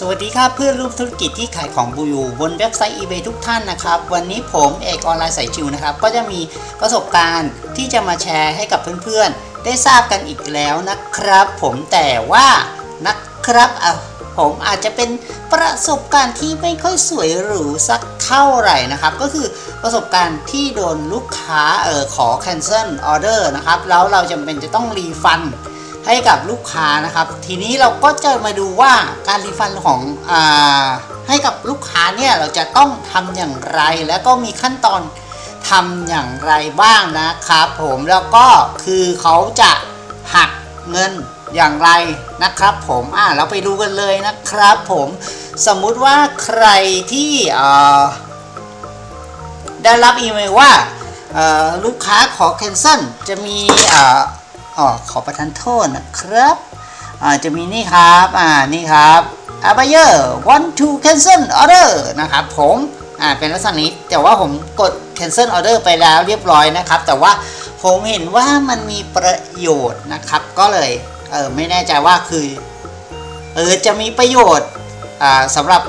สวัสดีครับเพื่อนร่วมธุรกิจที่ขายของบูยูบนเว็บไซต์ eBay ทุกท่านนะครับ วันนี้ผมเอกออนไลน์สายชิวนะครับ ก็จะมีประสบการณ์ที่จะมาแชร์ให้กับเพื่อนๆ ได้ทราบกันอีกแล้วนะครับ ผมแต่ว่านะครับอะผมอาจจะเป็นประสบการณ์ที่ไม่ค่อยสวยหรูสักเท่าไหร่นะครับ ก็คือประสบการณ์ที่โดนลูกค้าเออขอ cancel order นะครับแล้วเราจำเป็นจะต้องรีฟัน ให้กับลูกค้านะครับ ทีนี้เราก็จะมาดูว่าการรีฟันของอาให้กับลูกค้าเนี่ยเราจะต้องทำอย่างไร และก็มีขั้นตอนทำอย่างไรบ้างนะครับผมแล้วก็คือเขาจะหักเงินอย่างไรนะครับ ผมอ่าเราไปดูกันเลยนะครับ ผมสมมุติว่าใครที่ได้รับอีเมลว่าลูกค้าขอ cancel จะมี อ่าอ๋อขอประทานโทษนะครับอ่าจะมีนี่ครับอ่านี่ครับอาบเยอร์ want to cancel order นะครับผมอ่าเป็นลักษณะนี้แต่ว่าผมกด cancel order ไปแล้วเรียบร้อยนะครับ แต่ว่าผมเห็นว่ามันมีประโยชน์นะครับ ก็เลยเออไม่แน่ใจว่าคือเออจะมีประโยชน์อ่าสำหรับ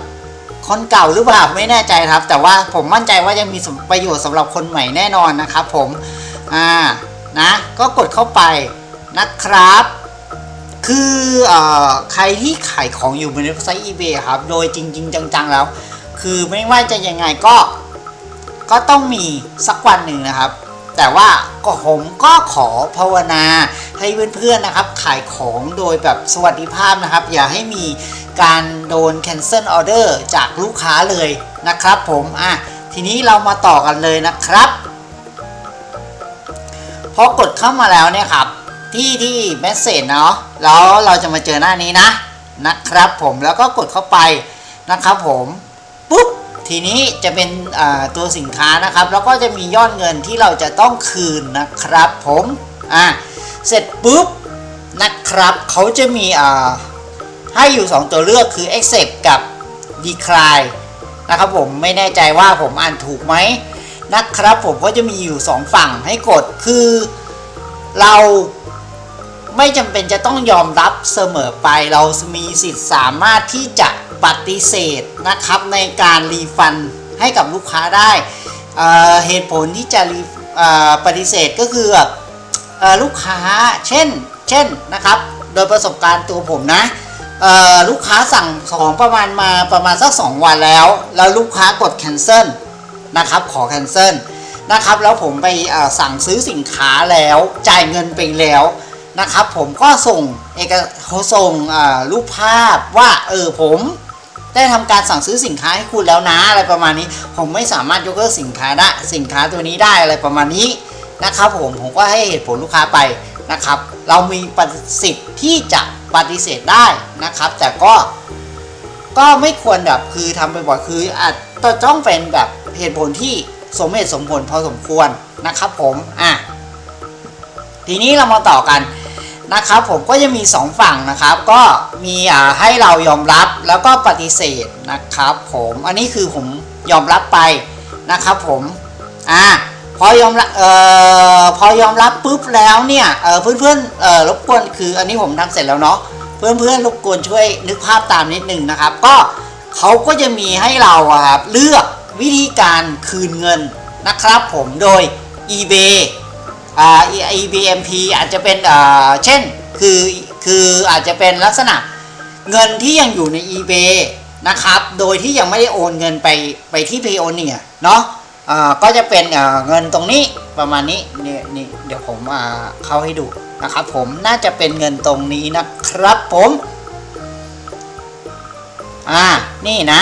คนเก่าหรือเปล่าไม่แน่ใจครับ แต่ว่าผมมั่นใจว่ายังมีประโยชน์สำหรับคนใหม่แน่นอนนะครับ ผมอ่า นะ ก็กดเข้าไปนะครับ คืออใครที่ขายของอยู่บนเว็บไซต์ eBay ครับ โดยจริง ๆ จังๆแล้ว คือไม่ว่าจะยังไงก็ก็ต้องมีสักวันหนึ่งนะครับ แต่ว่าก็ผมก็ขอภาวนาให้เพื่อนๆนะครับ ขายของโดยแบบสวัสดิภาพนะครับ อย่าให้มีการโดน cancel order จากลูกค้าเลยนะครับผม อะ ทีนี้เรามาต่อกันเลยนะครับ อกดเข้ามาแล้วเนี่ยครับ ที่ที่เมสเซจเนาะแล้วเราจะมาเจอหน้านี้นะนะครับผมแล้วก็กดเข้าไปนะครับผมปุ๊บทีนี้จะเป็นตัวสินค้านะครับ แล้วก็จะมียอดเงินที่เราจะต้องคืนนะครับผมอะเสร็จปุ๊บนะครับเขาจะมีให้อยู่ 2 ตัวเลือกคือ accept กับ decline นะครับผมไม่แน่ใจว่าผมอ่านถูกไหม นะครับผมก็จะมีอยู่ 2 ฝั่งให้กดคือเราไม่จำเป็นจะต้องยอมรับเสมอไป เรามีสิทธิ์สามารถที่จะปฏิเสธนะครับในการรีฟันให้กับลูกค้าได้เเหตุผลที่จะปฏิเสธก็คือแบบเอ่อลูกค้าเช่นเช่นนะครับ โดยประสบการณ์ตัวผมนะลูกค้าสั่งของประมาณมาประมาณสัก 2 วันแล้ว แล้วลูกค้ากด cancel นะครับขอ cancel นะครับแล้วผมไปสั่งซื้อสินค้าแล้วจ่ายเงินไปแล้วนะครับผมก็ส่งเอกเขาส่งรูปภาพว่าเออผมได้ทำการสั่งซื้อสินค้าให้คุณแล้วนะอะไรประมาณนี้ ผมไม่สามารถยกเลิกสินค้าได้สินค้าตัวนี้ได้อะไรประมาณนี้นะครับผมผมก็ให้เหตุผลลูกค้าไปนะครับ เรามีปฏิสิทธิ์ที่จะปฏิเสธได้นะครับ แต่ก็ก็ไม่ควรแบบคือทำบ่อยๆคืออาจจะต้องเป็นแบบ เหตุผลที่สมเหตุสมผลพอสมควรนะครับผมอะทีนี้เรามาต่อกันนะครับผมก็จะมี 2 ฝั่งนะครับ ก็มีอ่าให้เรายอมรับแล้วก็ปฏิเสธนะครับ ผมอันนี้คือผมยอมรับไปนะครับผมอะพอยอมรับเอ่อพอยอมรับปุ๊บแล้วเนี่ยเออเพื่อนๆเออรบกวนคืออันนี้ผมทำเสร็จแล้วเนาะเพื่อนๆรบกวนช่วยนึกภาพตามนิดนึงนะครับ ก็เขาก็จะมีให้เราครับเลือก วิธีการคืนเงินนะครับผมโดย eBay อ่า eBMP อาจจะเป็นอ่าเช่นคือคืออาจจะเป็นลักษณะเงินที่ยังอยู่ใน eBay นะครับโดยที่ยังไม่ได้โอนเงินไปไปที่ Payoneer เนาะอ่าก็จะเป็นอ่าเงินตรงนี้ประมาณนี้นี่นี่เดี๋ยวผมอ่าเข้าให้ดูนะครับผมน่าจะเป็นเงินตรงนี้นะครับผมอ่านี่นะ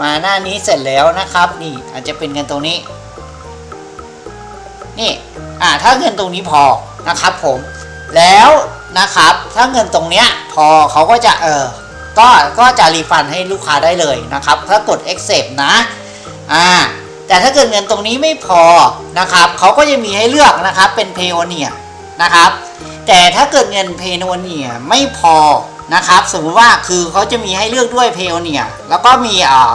มาหน้านี้เสร็จแล้วนะครับ นี่อาจจะเป็นเงินตรงนี้ นี่อ่าถ้าเงินตรงนี้พอนะครับผม แล้วนะครับ ถ้าเงินตรงเนี้ยพอเขาก็จะเออก็ก็จะรีฟันให้ลูกค้าได้เลยนะครับ ถ้ากด accept นะอ่าแต่ถ้าเกิดเงินตรงนี้ไม่พอนะครับเขาก็จะมีให้เลือกนะครับเป็น Payoneer นะครับ แต่ถ้าเกิดเงิน Payoneer ไม่พอ นะครับ สมมุติว่าคือเขาจะมีให้เลือกด้วย Payoneer แล้วก็มีอ่า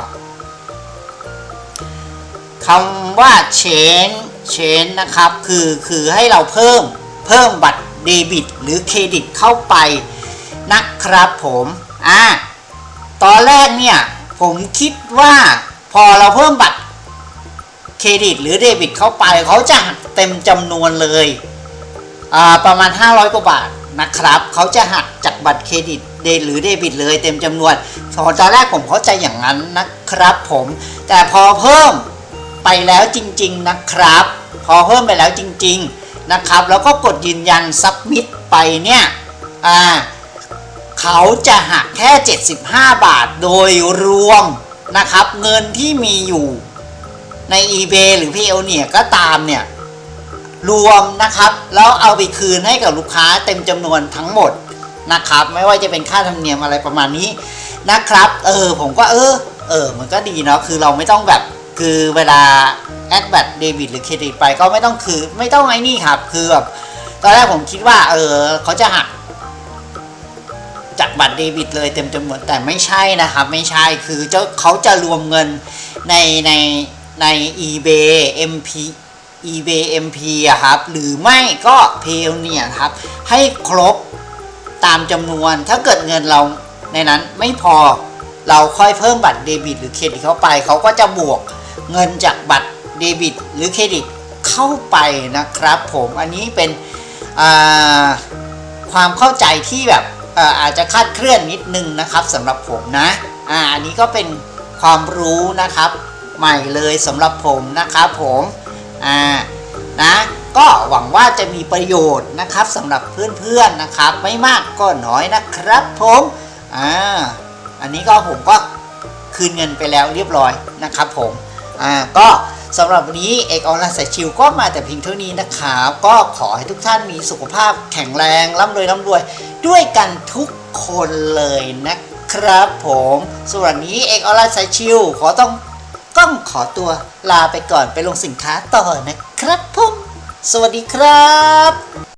คำว่า change change นะครับ คือคือให้เราเพิ่มเพิ่มบัตรเดบิตหรือเครดิตเข้าไปนะครับผมอ่าตอนแรกเนี่ยผมคิดว่าพอเราเพิ่มบัตรเครดิตหรือเดบิตเข้าไปเขาจะหักเต็มจำนวนเลยอ่าประมาณ 500 กว่าบาท นะครับ เขาจะหักจากบัตรเครดิตเดหรือเดบิตเลยเต็มจำนวนตอนแรกผมเข้าใจอย่างนั้นนะครับผม แต่พอเพิ่มไปแล้วจริง ๆนะครับ พอเพิ่มไปแล้วจริง ๆนะครับ แล้วก็กดยืนยันซับมิดไปเนี่ยอ่าเขาจะหักแค่ 75 บาทโดยรวมนะครับ เงินที่มีอยู่ใน eBay หรือ p a y o เนี่ยก็ตามเนี่ย รวมนะครับแล้วเอาไปคืนให้กับลูกค้าเต็มจำนวนทั้งหมดนะครับ ไม่ว่าจะเป็นค่าธรรมเนียมอะไรประมาณนี้นะครับ เออผมก็เออเออมันก็ดีเนาะคือเราไม่ต้องแบบคือเวลาแอดบัตรเดบิตหรือเครดิตไปก็ไม่ต้องคือไม่ต้องไอ้นี่ครับ คือแบบตอนแรกผมคิดว่า เออเขาจะหักจากบัตรเดบิตเลยเต็มจำนวนแต่ไม่ใช่นะครับ ไม่ใช่คือเจ้าเขาจะรวมเงินในในใน eBay MP eBay MP อะครับ หรือไม่ก็ p a y o n e e r ครับ ให้ครบตามจำนวน ถ้าเกิดเงินเราในนั้นไม่พอ เราค่อยเพิ่มบัตรเดบิต หรือเครดิตเข้าไป เขาก็จะบวกเงินจากบัตรเดบิต หรือเครดิตเข้าไปนะครับผมอันนี้เป็นความเข้าใจที่แบบอาจจะคาดเคลื่อนนิดนึงนะครับสำหรับผมนะอ่าอันนี้ก็เป็นความรู้นะครับ ใหม่เลยสำหรับผมนะครับผม อ่านะก็หวังว่าจะมีประโยชน์นะครับสำหรับเพื่อนๆนะครับ ไม่มากก็น้อยนะครับผมอ่าอันนี้ก็ผมก็คืนเงินไปแล้วเรียบร้อยนะครับผมอ่าก็สำหรับวันนี้เอกออนไลน์สายชิวก็มาแต่เพียงเท่านี้นะครับก็ขอให้ทุกท่านมีสุขภาพแข็งแรงร่ำรวยร่ำรวย ด้วยกันทุกคนเลยนะครับผมส่วนนนี้เอกออนไลน์สายชิวขอต้อง ต้องขอตัวลาไปก่อนไปลงสินค้าต่อนะครับผม สวัสดีครับ